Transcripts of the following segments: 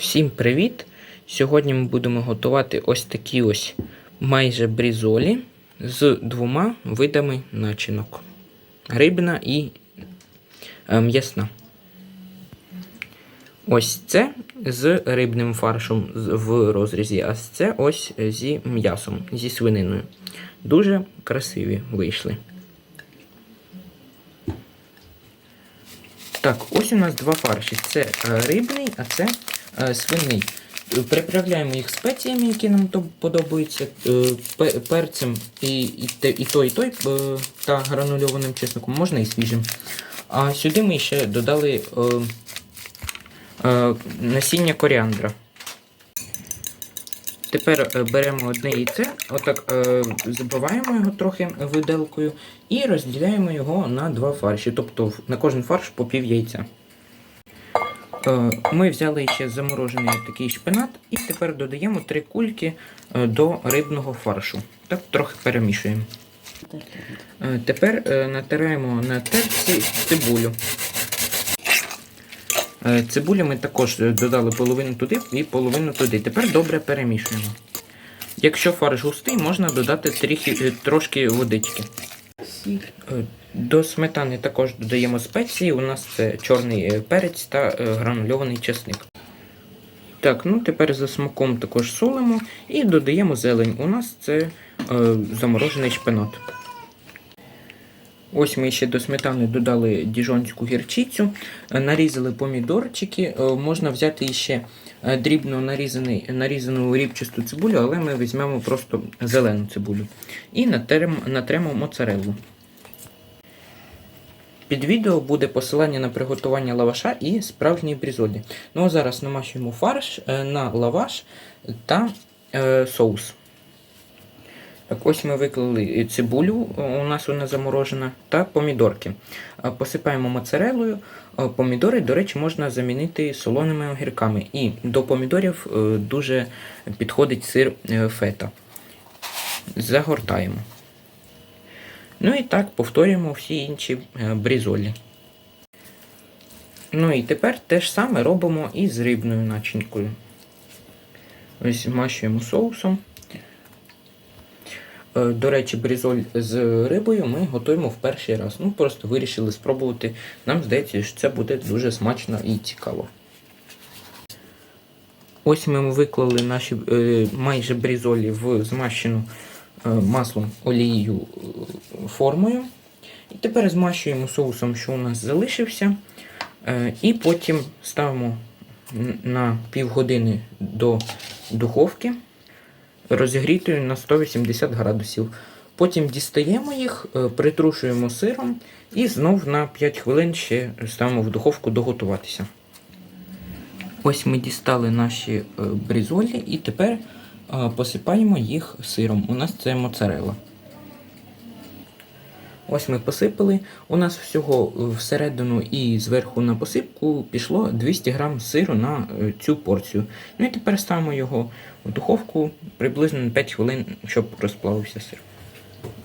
Всім привіт! Сьогодні ми будемо готувати ось такі ось майже брізолі з двома видами начинок: рибна і е, м'ясна. Ось це з рибним фаршем в розрізі, а це ось зі м'ясом, зі свининою. Дуже красиві вийшли. Так, ось у нас два фарші. Це е, рибний, а це свиний. Е, Приправляємо їх спеціями, які нам подобаються, е, перцем і, і, той, і той е, та гранульованим чесником, можна і свіжим. А сюди ми ще додали насіння коріандра. Тепер беремо одне яйце, отак забиваємо його трохи виделкою і розділяємо його на два фарші, тобто на кожен фарш по пів яйця. Е, Ми взяли ще заморожений такий шпинат і тепер додаємо три кульки е, до рибного фаршу. Так трохи перемішуємо. Е, Тепер натираємо на терці цибулю. Цибулю ми також додали половину туди і половину туди. Тепер добре перемішуємо. Якщо фарш густий, можна додати трохи, трошки водички. До сметани також додаємо спеції. У нас це чорний е, перець та е, гранульований чесник. Так, ну тепер за смаком також солимо і додаємо зелень. У нас це е, заморожений шпинат. Ось ми ще до сметани додали діжонську гірчицю, нарізали помідорчики. е, Можна взяти ще дрібно нарізаний, нарізану рібчасту цибулю, але ми візьмемо просто зелену цибулю. І натремо, натремо моцареллу. Під відео буде посилання на приготування лаваша і справжньої брізолі. Ну а зараз намащуємо фарш е, на лаваш та е, соус. Так, ось ми виклали цибулю, у нас вона заморожена, та помідорки. Е, Посипаємо моцарелою. Е, Помідори, до речі, можна замінити солоними огірками. І до помідорів е, дуже підходить сир е, фета. Загортаємо. Ну і так повторюємо всі інші е, брізолі. Ну і тепер те ж саме робимо і з рибною начинкою. Ось змащуємо соусом. Е, До речі, брізоль з рибою ми готуємо в перший раз. Ну, просто вирішили спробувати. Нам здається, що це буде дуже смачно і цікаво. Ось ми виклали наші е, майже брізолі в змащену маслом олією е, формою. І тепер змащуємо соусом, що у нас залишився. Е, і потім ставимо на півгодини до духовки розігрітою на 180 градусів. Потім дістаємо їх, е, притрушуємо сиром і знов на 5 хвилин ще ставимо в духовку доготуватися. Ось ми дістали наші е, брізолі і тепер е, посипаємо їх сиром. У нас це моцарелла. Ось ми посипали. У нас всього е, всередину і зверху на посипку пішло 200 грам сиру на е, цю порцію. Ну і тепер ставимо його в духовку приблизно 5 хвилин, щоб розплавився сир.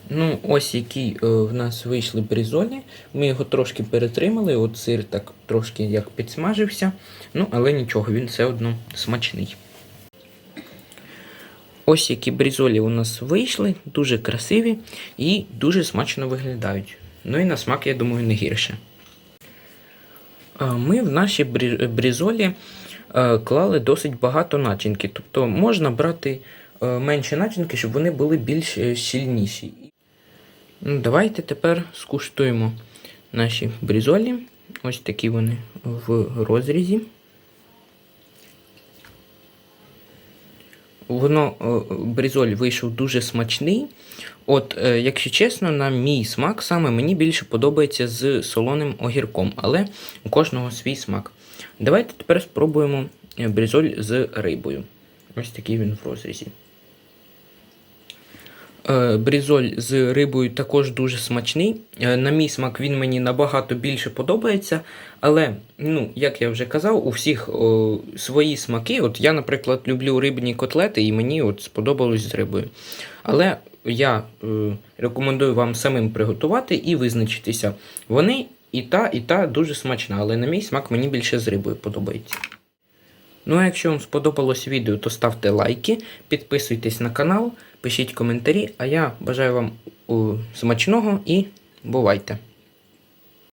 Ну, ось які е, в нас вийшли брізолі. Ми його трошки перетримали, от сир так трошки як підсмажився. Ну, але нічого, він все одно смачний. Ось які брізолі у нас вийшли, дуже красиві і дуже смачно виглядають. Ну і на смак, я думаю, не гірше. Ми в наші брі- брізолі е, клали досить багато начинки. Тобто можна брати е, менше начинки, щоб вони були більш е, щільніші. Ну, Давайте тепер скуштуємо наші брізолі. Ось такі вони в розрізі. Воно бризоль брізоль вийшов дуже смачний. От, е, якщо чесно, на мій смак саме мені більше подобається з солоним огірком, але у кожного свій смак. Давайте тепер спробуємо бризоль брізоль з рибою. Ось такий він в розрізі. Е, Брізоль з рибою також дуже смачний. Е, На мій смак він мені набагато більше подобається. Але, ну, як я вже казав, у всіх о, свої смаки. От я, наприклад, люблю рибні котлети, і мені от сподобалось з рибою. Але я е, рекомендую вам самим приготувати і визначитися. Вони і та, і та дуже смачна, але на мій смак мені більше з рибою подобається. Ну а якщо вам сподобалось відео, то ставте лайки, підписуйтесь на канал, пишіть коментарі, а я бажаю вам о, смачного і бувайте!